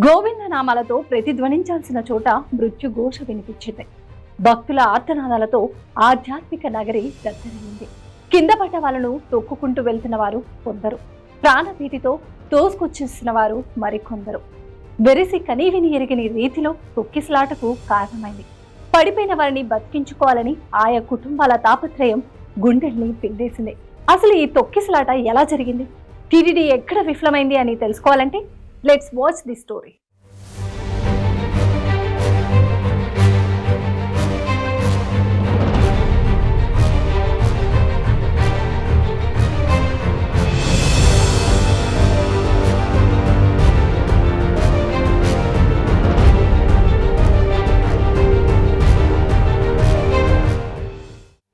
గోవింద నామాలతో ప్రతిధ్వనించాల్సిన చోట మృత్యుఘోష వినిపించింది. భక్తుల ఆర్తనాదాలతో ఆధ్యాత్మిక నగరి దద్దరిల్లింది. కింద పడ్డ వాళ్ళను తొక్కుకుంటూ వెళ్తున్న వారు కొందరు. ప్రాణభీతితో తోసుకొచ్చేసిన వారు మరికొందరు. వెరిసి కనీవిని ఎరిగిన రీతిలో తొక్కిసలాటకు కారణమైంది. పడిపోయిన వారిని బతికించుకోవాలని ఆయా కుటుంబాల తాపత్రయం గుండెల్ని పిండేసింది. అసలు ఈ తొక్కిసలాట ఎలా జరిగింది? టీడీడీ ఎక్కడ విఫలమైంది అని తెలుసుకోవాలంటే let's watch the story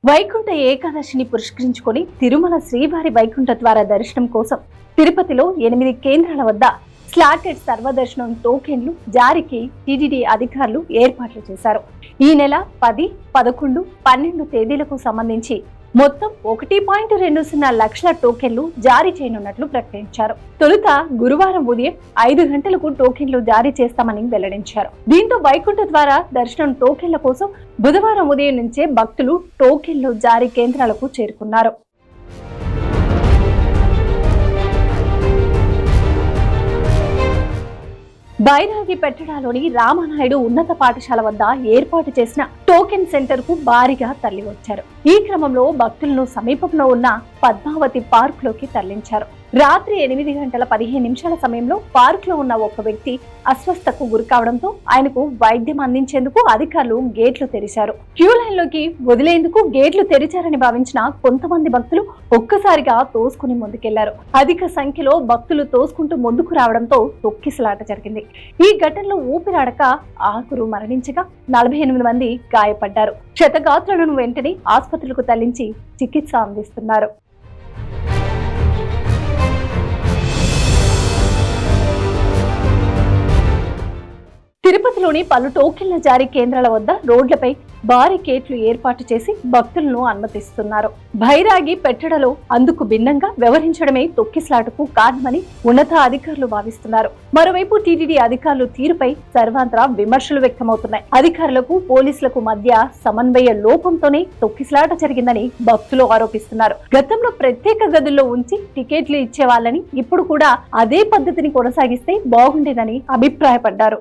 Vaikuntha ఏకాదశిని పురస్కరించుకొని తిరుమల శ్రీవారి వైకుంఠ ద్వార దర్శనం కోసం తిరుపతిలో ఎనిమిది కేంద్రాల వద్ద స్లాటెడ్ సర్వదర్శనం టోకెన్లు జారీకి టీటీడీ అధికారులు ఏర్పాట్లు చేశారు. ఈ నెల పది పదకొండు పన్నెండు తేదీలకు సంబంధించి మొత్తం ఒకటి పాయింట్ రెండు సున్నా లక్షల టోకెన్లు జారీ చేయనున్నట్లు ప్రకటించారు. తొలుత గురువారం ఉదయం ఐదు గంటలకు టోకెన్లు జారీ చేస్తామని వెల్లడించారు. దీంతో వైకుంఠ ద్వారా దర్శనం టోకెన్ల కోసం బుధవారం ఉదయం నుంచే భక్తులు టోకెన్లు జారీ కేంద్రాలకు చేరుకున్నారు. বাইন బైరాగి పెట్టడాలోని రామానాయుడు ఉన్నత పాఠశాల వద్ద ఏర్పాటు చేసిన టోకెన్ సెంటర్కు భారీగా తరలివచ్చారు. ఈ క్రమంలో భక్తులను సమీపంలో ఉన్న పద్మావతి పార్క్లోకి తరలించారు. రాత్రి ఎనిమిది గంటల పదిహేను నిమిషాల సమయంలో పార్క్లో ఉన్న ఒక వ్యక్తి అస్వస్థకు గురికావడంతో ఆయనకు వైద్యం అందించేందుకు అధికారులు గేట్లు తెరిచారు. క్యూ లైన్లోకి వదిలేందుకు గేట్లు తెరిచారని భావించిన కొంతమంది భక్తులు ఒక్కసారిగా తోసుకుని ముందుకెళ్ళారు. అధిక సంఖ్యలో భక్తులు తోసుకుంటూ ముందుకు రావడంతో తొక్కిసలాట జరిగింది. ఈ ఘటనలో ఊపిరాడక ఆకురు మరణించగా నలభై ఎనిమిది మంది గాయపడ్డారు. క్షతగాత్రులను వెంటనే ఆసుపత్రులకు తరలించి చికిత్స అందిస్తున్నారు. తిరుపతిలోని పలు టోకెన్ల జారీ కేంద్రాల వద్ద రోడ్లపై బారికేట్లు ఏర్పాటు చేసి భక్తులను అనుమతిస్తున్నారు. భైరాగి పెట్టడలో అందుకు భిన్నంగా వ్యవహరించడమే తొక్కిసలాటకు కారణమని ఉన్నత అధికారులు భావిస్తున్నారు. మరోవైపు టీటీడీ అధికారులు తీరుపై సర్వాంతర విమర్శలు వ్యక్తమవుతున్నాయి. అధికారులకు పోలీసులకు మధ్య సమన్వయ లోపంతోనే తొక్కిసలాట జరిగిందని భక్తులు ఆరోపిస్తున్నారు. గతంలో ప్రత్యేక గదుల్లో ఉంచి టికెట్లు ఇచ్చేవాళ్ళని ఇప్పుడు కూడా అదే పద్ధతిని కొనసాగిస్తే బాగుండేదని అభిప్రాయపడ్డారు.